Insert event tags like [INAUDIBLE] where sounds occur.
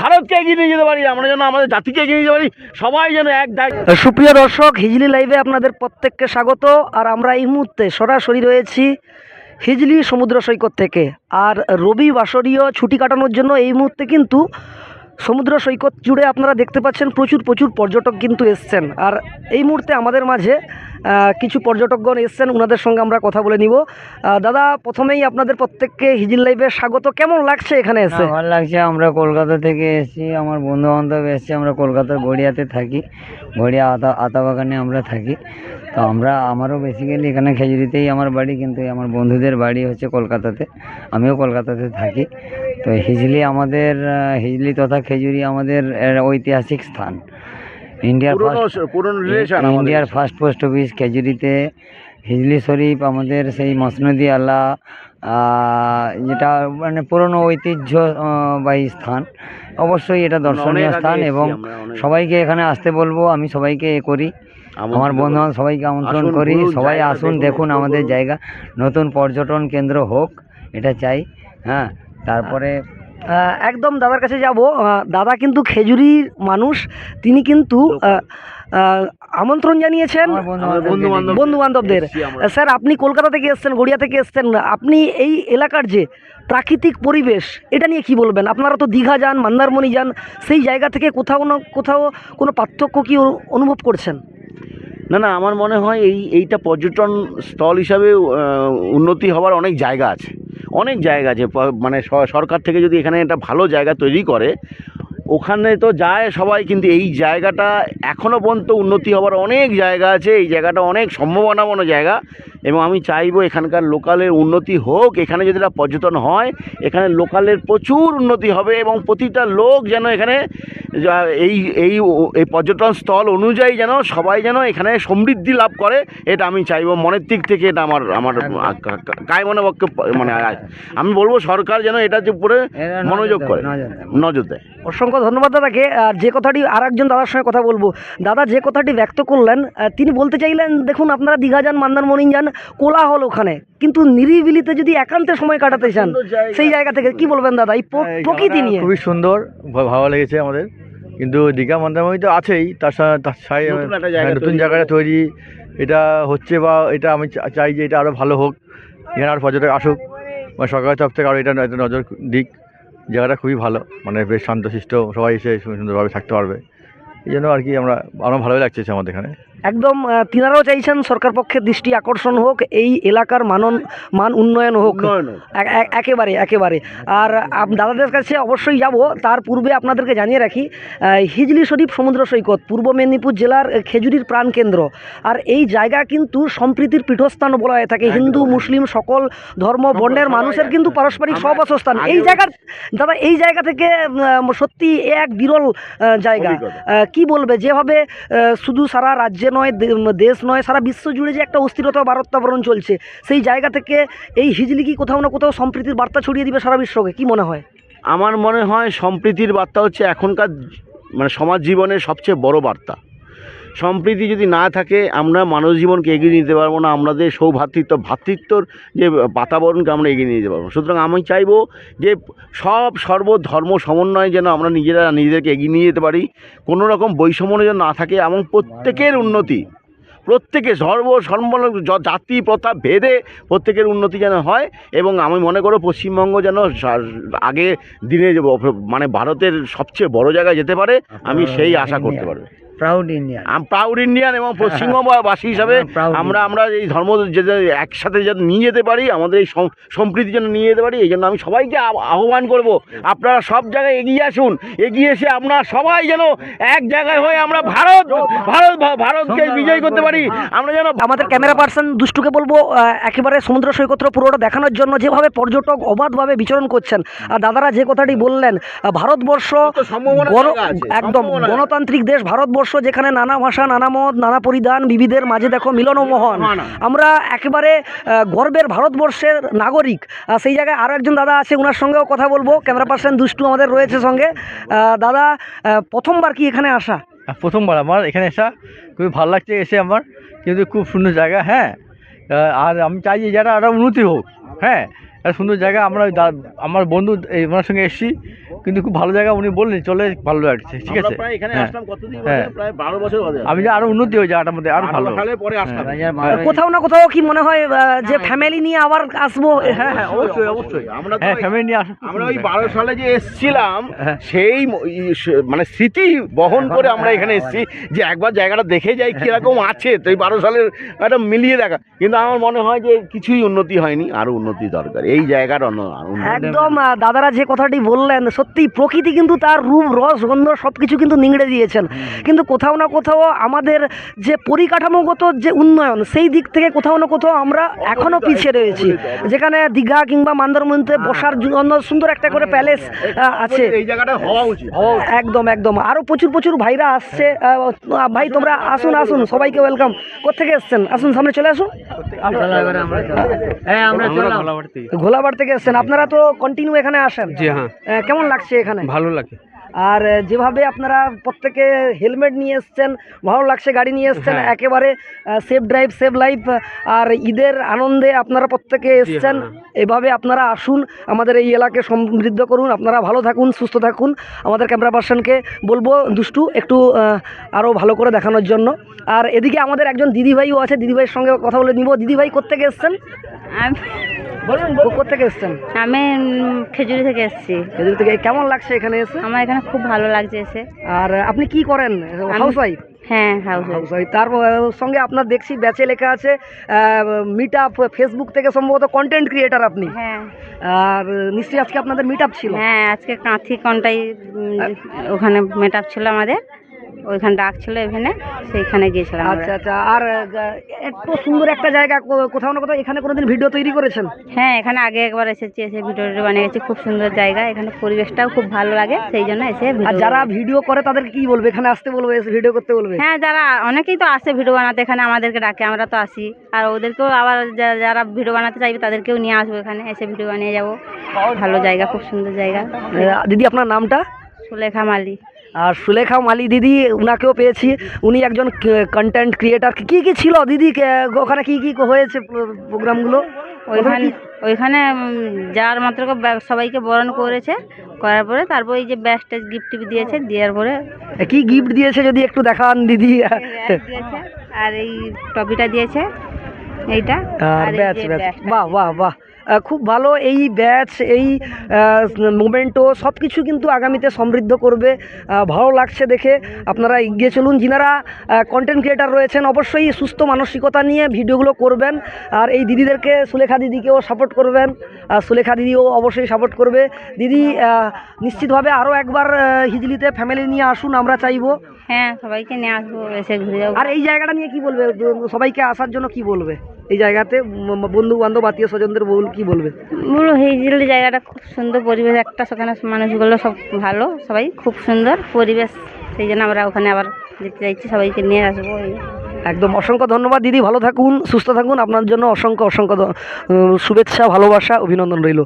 ভারতকে এগিয়ে নিয়ে যেতে পারি, আমরা যেন আমাদের জাতিকে এগিয়ে নিয়ে যেতে পারি, সবাই যেন এক দায়িত্ব সুপ্রিয় দর্শক, হিজলি লাইভে আপনাদের প্রত্যেককে স্বাগত। আর আমরা এই মুহূর্তে সরাসরি রয়েছি হিজলি সমুদ্র সৈকত থেকে। আর রবি বাসরীয় ছুটি কাটানোর জন্য এই মুহূর্তে কিন্তু সমুদ্র সৈকত জুড়ে আপনারা দেখতে পাচ্ছেন প্রচুর প্রচুর পর্যটক কিন্তু এসছেন। আর এই মুহূর্তে আমাদের মাঝে কিছু পর্যটকগণ এসছেন ওনাদের সঙ্গে আমরা কথা বলে নিব। দাদা প্রথমেই আপনাদের প্রত্যেককে হিজিল লাইভে স্বাগত। কেমন লাগছে এখানে এসে? ভালো লাগছে আমরা কলকাতা থেকে এসেছি আমার বন্ধু বান্ধব এসেছি আমরা কলকাতার গড়িয়াতে থাকি। গড়িয়া আতা আতা বাগানে আমরা থাকি। তো আমরা আমারও বেসিক্যালি এখানে খেজুরিতেই আমার বাড়ি কিন্তু আমার বন্ধুদের বাড়ি হচ্ছে কলকাতাতে। আমিও কলকাতাতে থাকি। তো হিজলি আমাদের হিজলি তথা খেজুরি আমাদের ঐতিহাসিক স্থান। ইন্ডিয়ার ইন্ডিয়ার ফার্স্ট পোস্ট অফিস খেজুরিতে হিজলি শরীফ আমাদের সেই মসনদি আল্লাহ যেটা মানে পুরনো ঐতিহ্যবাহী স্থান। অবশ্যই এটা দর্শনীয় স্থান এবং সবাইকে এখানে আসতে বলব আমি সবাইকে এ করি। আমার বন্ধু সবাইকে আমন্ত্রণ করি। সবাই আসুন দেখুন আমাদের জায়গা। নতুন পর্যটন কেন্দ্র হোক এটা চাই হ্যাঁ। তারপরে একদম দাদার কাছে যাব। দাদা কিন্তু খেজুরির মানুষ তিনি কিন্তু আমন্ত্রণ জানিয়েছেন বন্ধু বান্ধবদের স্যার আপনি কলকাতা থেকে এসছেন গড়িয়া থেকে এসছেন। আপনি এই এলাকার যে প্রাকৃতিক পরিবেশ এটা নিয়ে কি বলবেন? আপনারা তো দীঘা যান মন্দারমণি যান সেই জায়গা থেকে কোথাও না কোথাও কোনো পার্থক্য কি অনু- অনুভব করছেন? না না আমার মনে হয় এই এইটা পর্যটন স্থল হিসাবে উন্নতি হওয়ার অনেক জায়গা আছে। অনেক জায়গা আছে মানে সরকার থেকে যদি এখানে একটা ভালো জায়গা তৈরি করে ওখানে তো যায় সবাই কিন্তু এই জায়গাটা এখনও পর্যন্ত উন্নতি হওয়ার অনেক জায়গা আছে। এই জায়গাটা অনেক সম্ভাবনাপন্ন জায়গা এবং আমি চাইব এখানকার লোকালের উন্নতি হোক। এখানে যদি পর্যটন হয় এখানে লোকালের প্রচুর উন্নতি হবে এবং প্রতিটা লোক যেন এখানে এই এই এই পর্যটন স্থল অনুযায়ী যেন সবাই যেন এখানে সমৃদ্ধি লাভ করে এটা আমি চাইব। মনের দিক থেকে এটা আমার আমার কায় মনে পক্ষে মানে আমি বলব সরকার যেন এটার উপরে মনোযোগ করে নজর দেয়। অসংখ্য ধন্যবাদ দাদাকে। আর যে কথাটি আর একজন দাদার সঙ্গে কথা বলব। দাদা যে কথাটি ব্যক্ত করলেন তিনি বলতে চাইলেন দেখুন আপনারা দীঘা যান মন্দারমণি যান কোলাহল ওখানে। কিন্তু নিরিবিলিতে যদি একান্তে সময় কাটাতে চান সেই জায়গা থেকে কি বলবেন দাদা? এই প্র- হ্যাঁ, এই প্রকৃতি জায়গাটা নিয়ে। খুবই সুন্দর ভালো লেগেছে আমাদের। কিন্তু দীঘা মন্দারমণি তো আছেই তার সাথে নতুন একটা জায়গা হ্যাঁ, জায়গাটা তৈরি। এটা হচ্ছে বা এটা আমি চা- চাই যে এটা আরও ভালো হোক। এখানে আর পর্যটক আসুক। বা সরকারের তরফ থেকে আরও এটা নজর দিক। জায়গাটা খুবই ভালো। মানে বেশ শান্তশিষ্ট, সবাই এসে সুন্দরভাবে থাকতে পারবে। এই জন্য আর কি আমরা আরও ভালোই লাগছে আমাদের এখানে। একদম তিনারাও চাইছেন সরকার পক্ষের দৃষ্টি আকর্ষণ হোক এই এলাকার মানন মান উন্নয়ন হোক। একেবারে একেবারে। আর দাদাদের কাছে অবশ্যই যাব। তার পূর্বে আপনাদেরকে জানিয়ে রাখি হিজলি শরীফ সমুদ্র সৈকত পূর্ব মেদিনীপুর জেলার খেজুরির প্রাণকেন্দ্র আর এই জায়গা কিন্তু সম্প্রীতির পীঠস্থান বলা হয়ে থাকে। হিন্দু মুসলিম সকল ধর্ম বর্ণের মানুষের কিন্তু পারস্পরিক আমরা সহবাসস্থান। এই জায়গার দাদা এই জায়গা থেকে সত্যি এক বিরল জায়গা। কি বলবে? যেভাবে শুধু সারা নয় দেশ নয়, সারা বিশ্ব জুড়ে যে একটা অস্থিরতা বারত্বাবরণ চলছে, সেই জায়গা থেকে এই হিজলি কি কোথাও না কোথাও সম্প্রীতির বার্তা ছড়িয়ে দিবে সারা বিশ্বকে? কি মনে হয়? আমার মনে হয় সম্প্রীতির বার্তা হচ্ছে এখনকার মানে সমাজ জীবনের সবচেয়ে বড় বার্তা। সম্প্রীতি যদি না থাকে আমরা মানব জীবনকে এগিয়ে নিতে পারব না আমাদের সৌভ্রাতৃত্ব ভ্রাতৃত্বর যে বাতাবরণকে আমরা এগিয়ে নিয়ে যেতে পারব সুতরাং আমি চাইব যে সব সর্বধর্ম সমন্বয়ে যেন আমরা নিজেরা নিজেদেরকে এগিয়ে নিয়ে যেতে পারি কোনো রকম বৈষম্য যেন না থাকে এবং প্রত্যেকের উন্নতি প্রত্যেকে সর্ব সর্ব জাতি প্রথা ভেদে প্রত্যেকের উন্নতি যেন হয় এবং আমি মনে করো পশ্চিমবঙ্গ যেন আগে দিনে মানে ভারতের সবচেয়ে বড় জায়গায় যেতে পারে আমি সেই আশা করতে পারব। Proud India am proud Indian এবং [LAUGHS] পশ্চিমবঙ্গবাসী হিসাবে আমরা আমরা এই ধর্ম যেতে একসাথে যাতে নিয়ে যেতে পারি আমাদের এই সম- সম্প্রীতি যেন নিয়ে যেতে পারি এই জন্য আমি সবাইকে আহ্বান করব। আপনারা সব জায়গায় এগিয়ে আসুন এগিয়ে এসে আমরা সবাই যেন এক জায়গায় হয়ে আমরা ভারত ভারত ভারতকে বিজয় করতে পারি। আমরা যেন আমাদের ক্যামেরা পার্সন দুষ্টুকে বলব একেবারে সমুদ্র সৈকতটা পুরোটা দেখানোর জন্য যেভাবে পর্যটক অবাধভাবে বিচরণ করছেন। আর দাদারা যে কথাটি বললেন ভারতবর্ষ একদম গণতান্ত্রিক দেশ ভারতবর্ষ যেখানে নানা ভাষা নানা মত নানা পরিধান বিবিধের মাঝে দেখো মিলন ও মোহন। মোহন। আমরা একেবারে গর্বের ভারতবর্ষের নাগরিক। সেই জায়গায় আরও একজন দাদা আছে ওনার সঙ্গেও কথা বলব। ক্যামেরা পার্সন দুষ্টু আমাদের রয়েছে সঙ্গে। দাদা প্রথমবার কি এখানে আসা? প্রথমবার আমার এখানে আসা খুবই ভালো লাগছে এসে আমার। কিন্তু খুব সুন্দর জায়গা হ্যাঁ। আর আমি চাই যে যারা আরও উন্নতি হোক হ্যাঁ। একটা সুন্দর জায়গা। আমরা আমার বন্ধু এই ওনার সঙ্গে এসেছি। কিন্তু খুব ভালো জায়গা উনি বললেন চলে ভালো লাগছে ঠিক আছে? হ্যাঁ। আসলাম কতদিন হ্যাঁ। আমি যে আরও উন্নতি হয়ে জায়গাটার মধ্যে আরও ভালো। বারোয়- কোথাও না কোথাও কি মনে হয় যে ফ্যামিলি নিয়ে আবার আসব? হ্যাঁ হ্যাঁ অবশ্যই অবশ্যই। আমরা হ্যাঁ ফ্যামিলি নিয়ে আসুন আমরা ওই বারো সালে যে এসছিলাম হ্যাঁ। সেই মানে স্মৃতি বহন করে আমরা এখানে এসেছি যে একবার জায়গাটা দেখে যাই কীরকম আছে। তো এই বারো সালের একটা মিলিয়ে দেখা। কিন্তু আমার মনে হয় যে কিছুই উন্নতি হয়নি আরও উন্নতি দরকার। এই জায়গার একদম দাদারা যে কথাটি বললেন সত্যি প্রকৃতি কিন্তু তার রূপ রস গন্ধ সব কিছু কিন্তু নিংড়ে দিয়েছেন। কিন্তু কোথাও না কোথাও আমাদের যে পরিকাঠামোগত যে উন্নয়ন সেই দিক থেকে কোথাও না কোথাও আমরা এখনও পিছিয়ে রয়েছি। যেখানে দীঘা কিংবা মান্দারমণিতে বসার জন্য সুন্দর একটা করে প্যালেস আছে। এই জায়গাটা হওয়া উচিত। একদম একদম। আরও প্রচুর প্রচুর ভাইরা আসছে। ভাই তোমরা আসুন আসুন। সবাইকে ওয়েলকাম কোথেকে এসছেন? আসুন সামনে চলে আসুন। হ্যাঁ আমরা ঘোলাবার থেকে এসছেন। আপনারা তো কন্টিনিউ এখানে আসেন। জি হ্যাঁ। কেমন লাগছে এখানে? ভালো লাগে আর যেভাবে আপনারা প্রত্যেকে হেলমেট নিয়ে এসছেন ভালো লাগছে গাড়ি নিয়ে এসছেন হ্যাঁ। একেবারে সেফ ড্রাইভ সেভ লাইফ আর ঈদের আনন্দে আপনারা প্রত্যেকে এসছেন। হ্যাঁ। এভাবে আপনারা আসুন আমাদের এই এলাকে সমৃদ্ধ করুন আপনারা ভালো থাকুন সুস্থ থাকুন। আমাদের ক্যামেরা পার্সনকে বলব দুষ্টু একটু আরও ভালো করে দেখানোর জন্য। আর এদিকে আমাদের একজন দিদিভাইও আছে দিদিভাইয়ের সঙ্গে কথা বলে নিব। দিদিভাই কোথেকে এসছেন? বলুন এসছেন? আমি খেজুরি থেকে এসেছি। থেকে কেমন লাগছে এখানে এসে? আমার এখানে খুব ভালো লাগছে এসে। আর আপনি কি করেন? হাউস ওয়াইফ হ্যাঁ হাউস ওয়াইফ তার সঙ্গে আপনার দেখছি ব্যাচে লেখা আছে মিট আপ ফেসবুক থেকে সম্ভবত কন্টেন্ট ক্রিয়েটার আপনি। হ্যাঁ। আর নিশ্চয়ই আজকে আপনাদের মিট আপ ছিল? হ্যাঁ আজকে কাঁথি কনটাই ওখানে মেট আপ ছিল আমাদের। ওইখানে ডাক ছিল এখানে সেইখানে গিয়েছিলাম আচ্ছা আচ্ছা আর এত সুন্দর একটা জায়গা কোথাও না কোথাও এখানে কোনোদিন ভিডিও তৈরি করেছেন? হ্যাঁ এখানে আগে একবার এসেছি এসে ভিডিও বানিয়েছি খুব সুন্দর জায়গা এখানে পরিবেশটাও খুব ভালো লাগে সেই জন্য এসে আর যারা ভিডিও করে তাদেরকে কি বলবে? এখানে আসতে বলবে এসে ভিডিও করতে বলবে? হ্যাঁ যারা অনেকেই তো আসে ভিডিও বানাতে এখানে আমাদেরকে ডাকে আমরা তো আসি। আর ওদেরকেও আবার যারা ভিডিও বানাতে চাইবে তাদেরকেও নিয়ে আসব এখানে এসে ভিডিও বানিয়ে যাব। ভালো জায়গা খুব সুন্দর জায়গা। দিদি আপনার নামটা? সুলেখা মালি। আর সুলেখা মালি দিদি উনাকেও পেয়েছি। উনি একজন কন্টেন্ট ক্রিয়েটার কি কি ছিল দিদি? ওখানে কি কি হয়েছে প্রোগ্রামগুলো ওইখানে ওইখানে যার মাত্র সবাইকে বরণ করেছে। করার পরে তারপর এই যে ট্যাস গিফট দিয়েছে দেওয়ার পরে কি গিফট দিয়েছে যদি একটু দেখান দিদি? আর এই টপিটা দিয়েছে এইটা। আর। বাহ বাহ বাহ। খুব ভালো এই ব্যাচ এই মোমেন্টও সব কিছু কিন্তু আগামীতে সমৃদ্ধ করবে। ভালো লাগছে দেখে। আপনারা এগিয়ে চলুন। যিনারা কন্টেন্ট ক্রিয়েটার রয়েছেন অবশ্যই সুস্থ মানসিকতা নিয়ে ভিডিওগুলো করবেন। আর এই দিদিদেরকে সুলেখা দিদিকেও সাপোর্ট করবেন। আর সুলেখা দিদিও অবশ্যই সাপোর্ট করবে। দিদি নিশ্চিতভাবে আরও একবার হিজলিতে ফ্যামিলি নিয়ে আসুন আমরা চাইব। হ্যাঁ সবাইকে নিয়ে আসব এসে ঘুরে যাব। আর এই জায়গাটা নিয়ে কি বলবে? সবাইকে আসার জন্য কি বলবে? এই জায়গাতে বন্ধু বান্ধব আত্মীয় স্বজনদের বল কি বলবে? বলো হিজলি জায়গাটা খুব সুন্দর পরিবেশ একটা সেখানে মানুষগুলো সব ভালো সবাই খুব সুন্দর পরিবেশ। সেই জন্য আমরা ওখানে আবার যেতে চাইছি সবাইকে নিয়ে আসব। একদম অসংখ্য ধন্যবাদ দিদি ভালো থাকুন সুস্থ থাকুন। আপনার জন্য অসংখ্য অসংখ্য শুভেচ্ছা ভালোবাসা অভিনন্দন রইল।